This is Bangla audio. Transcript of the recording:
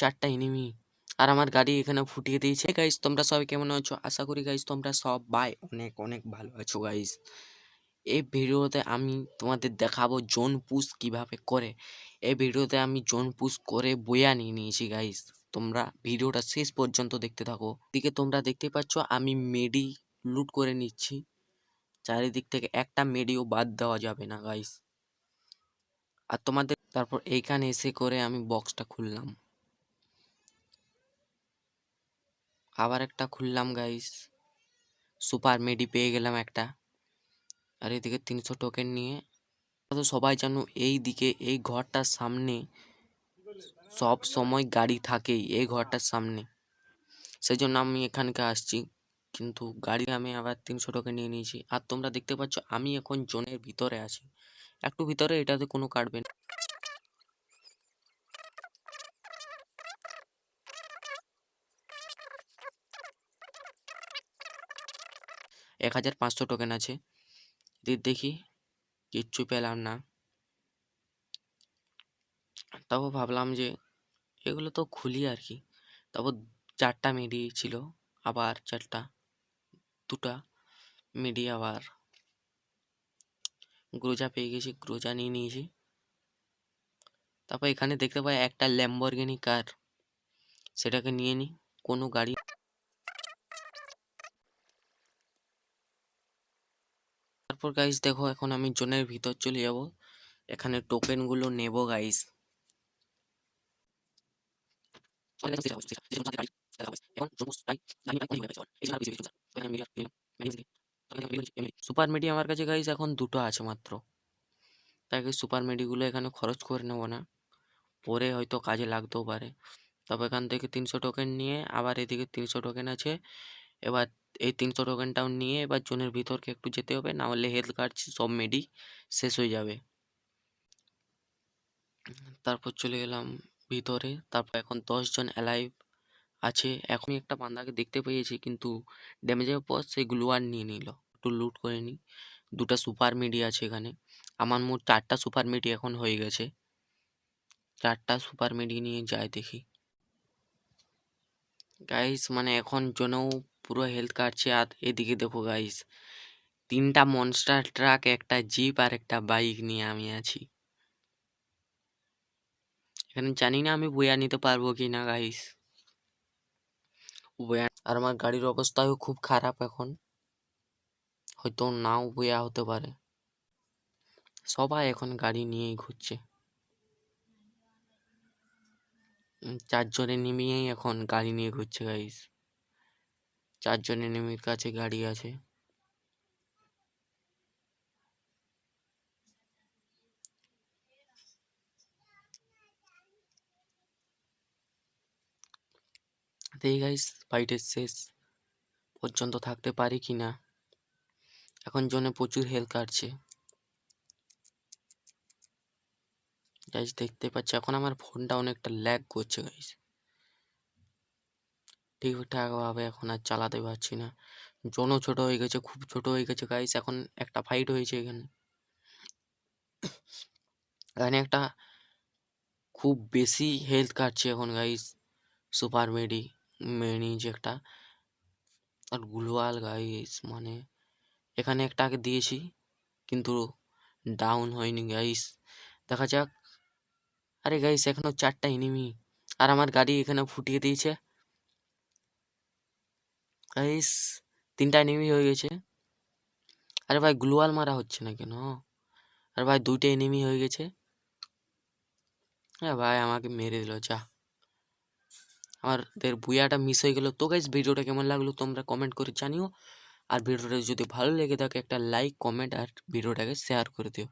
চারটা এনিমি আর আমার গাড়ি এখানে ফুটিয়ে দিয়েছে। গাইস তোমরা সবাই কেমন আছো? আশা করি গাইস তোমরা সবাই অনেক অনেক ভালো আছো গাইস এই ভিডিওতে আমি তোমাদের দেখাবো জোন পুশ কীভাবে করে। এই ভিডিওতে আমি জোন পুশ করে বয়া নিয়ে নিয়েছি গাইস তোমরা ভিডিওটা শেষ পর্যন্ত দেখতে থাকো। দিকে তোমরা দেখতে পাচ্ছ, আমি মেডি লুট করে নিচ্ছি। চারিদিক থেকে একটা মেডিও বাদ দেওয়া যাবে না গাইস আর তোমাদের, তারপর এইখানে এসে করে আমি বক্সটা খুললাম। আবার একটা খুললাম গাইস সুপার মেডি পেয়ে গেলাম একটা। আর এদিকে তিনশো টোকেন নিয়ে। তো সবাই জানো, এই দিকে, এই ঘরটার সামনে সব সময় গাড়ি থাকেই, এই ঘরটার সামনে। সেই জন্য আমি এখানকে আসছি। কিন্তু গাড়ি আমি আবার তিনশো টোকেন নিয়ে নিয়েছি। আর তোমরা দেখতে পাচ্ছ, আমি এখন জোনের ভিতরে আছি। একটু ভিতরে এটাতে কোনো কাটবে না। এক হাজার পাঁচশো টোকেন আছে। দিয়ে দেখি, কিচ্ছু পেলাম না। তারপর ভাবলাম যে, এগুলো তো খুলি আর কি। তারপর চারটা মেডি ছিল, আবার চারটা, দুটা মেডি আবার। গ্রোজা পেয়ে গেছি গ্রোজা নিয়ে নিয়েছি। তারপর এখানে দেখতে পাই একটা ল্যাম্বরগিনি কার সেটাকে নিয়ে নিই, কোনো গাড়ি তারপর গাইস দেখো এখন আমি জোনের ভিতর চলে যাব। এখানে টোকেনগুলো নেব গাইস সুপার মিডি আমার। কাছে গাইস এখন দুটো আছে মাত্র। তাই সুপার মিডিগুলো এখানে খরচ করে নেব না। পরে হয়তো কাজে লাগতেও পারে। তবে এখান থেকে তিনশো টোকেন নিয়ে আবার এদিকে তিনশো টোকেন আছে। এবার এই তিনশো টোকেনটাও নিয়ে এবার জোনের ভিতরকে একটু যেতে হবে, না হলে হেলথ কার্ড সব মেডি শেষ হয়ে যাবে। তারপর চলে গেলাম ভিতরে, তারপর এখন দশজন অ্যালাইভ আছে। এখনই একটা বান্দাকে দেখতে পেয়েছি, কিন্তু ড্যামেজের পর সেই গ্লুয়ার নিয়ে নিল। একটু লুট করে নিই। দুটা সুপার মিডি আছে এখানে। আমার মোট চারটা সুপার মিডি এখন হয়ে গেছে। চারটা সুপার মিডি নিয়ে যায় দেখি। গাইস মানে এখন জনেও পুরো হেলথ কাটছে। আর এদিকে দেখো গাইস তিনটা মনস্টার ট্রাক একটা জিপ আর একটা বাইক নিয়ে আমি আছি। এখানে জানি না আমি বয়া নিতে পারব কি না গাইস বয়া আর আমার গাড়ির অবস্থাও খুব খারাপ এখন। হয়তো নাও বয়া হতে পারে। সবাই এখন গাড়ি নিয়েই ঘুরছে। চারজনের নেমেই এখন গাড়ি নিয়ে ঘুরছে গাইস চারজনের নেমির কাছে গাড়ি আছে। এই গাইস ফাইটের শেষ। পর্যন্ত থাকতে পারি কি না? এখন জনে প্রচুর হেলথ কাটছে। গাইস দেখতে পাচ্ছি, এখন আমার ফোনটা অনেকটা ল্যাগ করছে গাইস ঠিকঠাক ভাবে এখন আর চালাতে পারছি না। জনও ছোট হয়ে গেছে, খুব ছোট হয়ে গেছে গাইস এখন একটা ফাইট হয়েছে এখানে। এখানে একটা খুব বেশি হেলথ কাটছে এখন গাইস সুপার মেডি মেনি যে একটা আর গ্লোয়াল গাইস মানে এখানে একটা আগে দিয়েছি, কিন্তু ডাউন হয়নি গাইস দেখা যাক। আরে গাইস এখনও চারটা এনিমি আর আমার গাড়ি এখানে ফুটিয়ে দিয়েছে। গাইস, তিনটা এনিমি হয়ে গেছে। আরে ভাই, গ্লোয়াল মারা হচ্ছে না কেন? আরে ভাই, দুইটা এনিমি হয়ে গেছে। হ্যাঁ ভাই, আমাকে মেরে দিল, যা। আমাদের বুয়াটা মিস হয়ে গেল। তো গাইস ভিডিওটা কেমন লাগল তোমরা কমেন্ট করে জানিও। আর ভিডিওটা যদি ভালো লেগে থাকে, একটা লাইক কমেন্ট আর ভিডিওটাকে শেয়ার করে দিও।